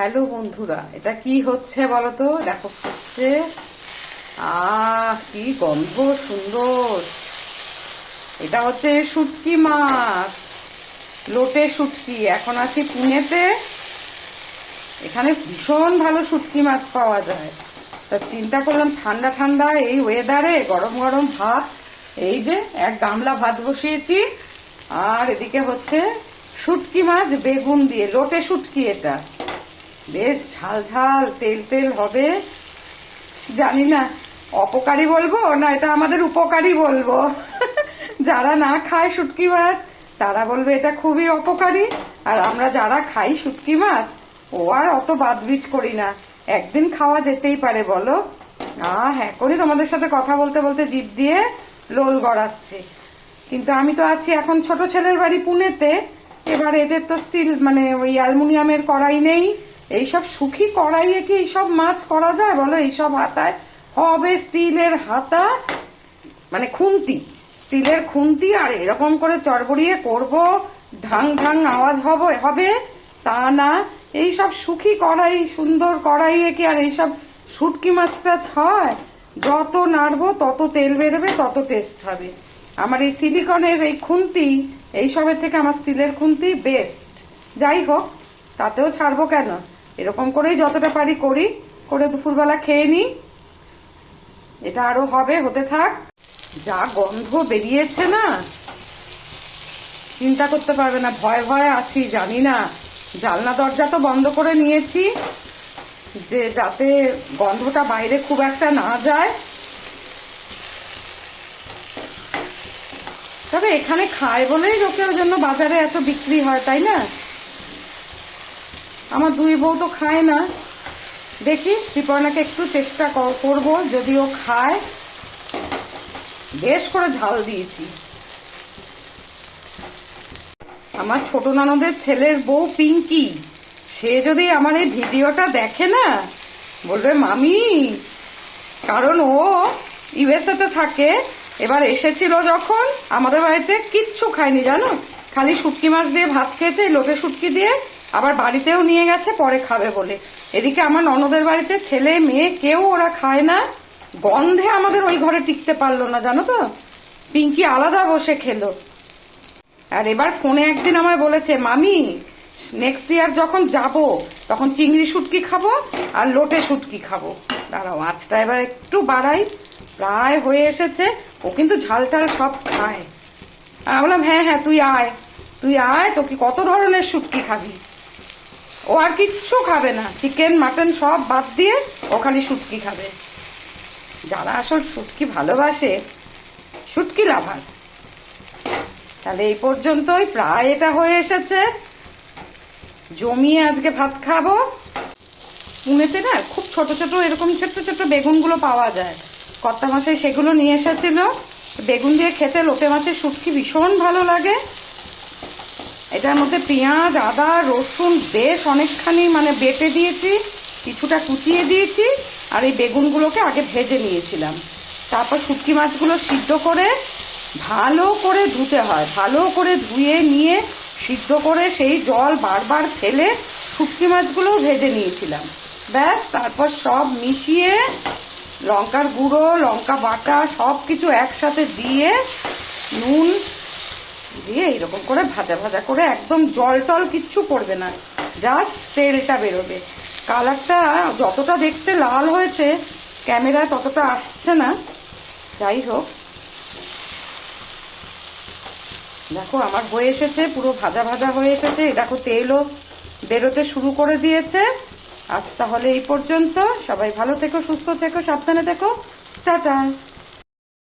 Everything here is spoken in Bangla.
হ্যালো বন্ধুরা, এটা কি হচ্ছে বলো তো দেখো হচ্ছে। আহ, কি গন্ধ সুন্দর। এটা হচ্ছে শুটকি মাছ। লোটে শুটকি, এখন আছি পুনেতে। এখানে ভীষণ ভালো শুটকি মাছ পাওয়া যায়। তা চিন্তা করলাম ঠান্ডা ঠান্ডা এই ওয়েদারে গরম গরম ভাত, এই যে এক গামলা ভাত বসিয়েছি। আর এদিকে হচ্ছে শুটকি মাছ বেগুন দিয়ে, লোটে শুটকি এটা। বেশ ঝাল ঝাল তেল তেল হবে। জানি না, অপকারী বলব না, এটা আমাদের উপকারী বলব। যারা না খায় শুটকি মাছ, তারা বলবে এটা খুবই অপকারী। আর আমরা যারা খাই শুটকি মাছ, ও আর অত বাদবিজ করি না। একদিন খাওয়া যেতেই পারে, বলো। আহ এখনই তোমাদের সাথে কথা বলতে বলতে জিভ দিয়ে লোল গড়াচ্ছে। কিন্তু আমি তো আছি এখন ছোট ছেলের বাড়ি পুনেতে। এবার এদের তো স্টিল মানে ওই অ্যালুমিনিয়ামের কড়াই নেই। এইসব সুখী কড়াইয়ে কি এইসব মাছ করা যায়? বলো, এইসব হাতায়? হবে স্টিলের হাতা? মানে খুন্তি। স্টিলের খুন্তি আর এরকম করে চড়বড়িয়ে করব, ঢাং ঢাং আওয়াজ হবে হবে? তা না। এইসব সুখী কড়াই সুন্দর কড়াইয়ে কি আর এইসব শুটকি মাছ টাছ হয়? যত নাড়বো, তত তেল বেরোবে, তত টেস্ট হবে। আমার এই সিলিকনের এই খুন্তি, এইসবের থেকে আমার স্টিলের খুন্তি বেস্ট যাই হোক, তাতেও ছাড়বো কেন? এরকম করেই যতটা পারি করি। করে দুপুরবেলা খেয়ে নিই। এটা আরও হবে, হতে থাক। যা গন্ধ বেরিয়েছে না, চিন্তা করতে পারবে না, ভয় ভয়ে আছি, জানি না। জানলা দরজা তো বন্ধ করে নিয়েছি, যে যাতে গন্ধটা বাইরে খুব একটা না যায়। তবে এখানে খায় বলেই লোকের জন্য বাজারে এত বিক্রি হয়, তাই না? আমার দুই বউ তো খায় না। দেখি শ্রীপর্ণাকে একটু চেষ্টা কর- করব যদি ও খায়। বেশ করে ঝাল দিয়েছি। আমার ছোট নানদের ছেলের বউ পিঙ্কি, সে যদি আমার এই ভিডিওটা দেখে না, বলবে, মামি, কারণ ও ইউএসএতে থাকে, এবার এসেছিল যখন, আমাদের বাড়িতে কিচ্ছু খায়নি, জানো? খালি শুটকি মাছ দিয়ে ভাত খেয়েছে লোটে শুটকি দিয়ে আবার বাড়িতেও নিয়ে গেছে, পরে খাবে বলে। এদিকে আমার ননদের বাড়িতে ছেলে, মেয়ে, কেউ ওরা খায় না। গন্ধে আমাদের ওই ঘরে টিকতে পারল না, জানো তো? পিঙ্কি আলাদা বসে খেলো। আর এবার ফোনে একদিন আমায় বলেছে, মামি নেক্সট ইয়ার যখন যাব, তখন চিংড়ি শুটকি খাব আর লোটে শুটকি খাব। দাঁড়াও আজটা এবার একটু বাড়াই। প্রায় হয়ে এসেছে, ও কিন্তু ঝাল টাল সব খায়। আমি বললাম হ্যাঁ হ্যাঁ তুই আয়। তুই আয়, তোকে কত ধরনের শুটকি খাবি? ও আর কিচ্ছু খাবে না। চিকেন মাটন সব বাদ দিয়ে ও খালি শুটকি খাবে। যারা আসল শুটকি ভালোবাসে, শুটকি লাভার। তাহলে এই পর্যন্তই, প্রায় এটা হয়ে এসেছে। জমিয়ে আজকে ভাত খাব। পুনেতে না, খুব ছোট ছোট, এরকম ছোট ছোট বেগুনগুলো পাওয়া যায়। কর্তা মাসে সেগুলো নিয়ে এসেছিল। বেগুন দিয়ে খেতে লোটে মাছের শুটকি ভীষণ ভালো লাগে। এটার মধ্যে পেঁয়াজ, আদা, রসুন, বেশ অনেকখানি মানে বেটে দিয়েছি, কিছুটা কুচিয়ে দিয়েছি, আর এই বেগুনগুলোকে আগে ভেজে নিয়েছিলাম। তারপর শুটকি মাছগুলো সিদ্ধ করে ভালো করে ধুতে হয়। ভালো করে ধুয়ে নিয়ে সিদ্ধ করে সেই জল বারবার ফেলে শুটকি মাছগুলো ভেজে নিয়েছিলাম। ব্যাস, তারপর সব মিশিয়ে লঙ্কার গুঁড়ো, লঙ্কা বাটা সব কিছু একসাথে দিয়ে নুন দিয়ে এরকম করে ভাজা ভাজা করে একদম জল টল কিচ্ছু পড়বে না। জাস্ট তেলটা বেরোবে। কালারটা যতটা দেখতে লাল হয়েছে ক্যামেরায় ততটা আসছে না। যাই হোক। দেখো, আমার হয়ে এসেছে, পুরো ভাজা ভাজা হয়ে এসেছে। দেখো, তেলও বেরোতে শুরু করে দিয়েছে। আজ তাহলে এই পর্যন্ত। সবাই ভালো থেকো, সুস্থ থেকো, সাবধানে থেকো। টাটা।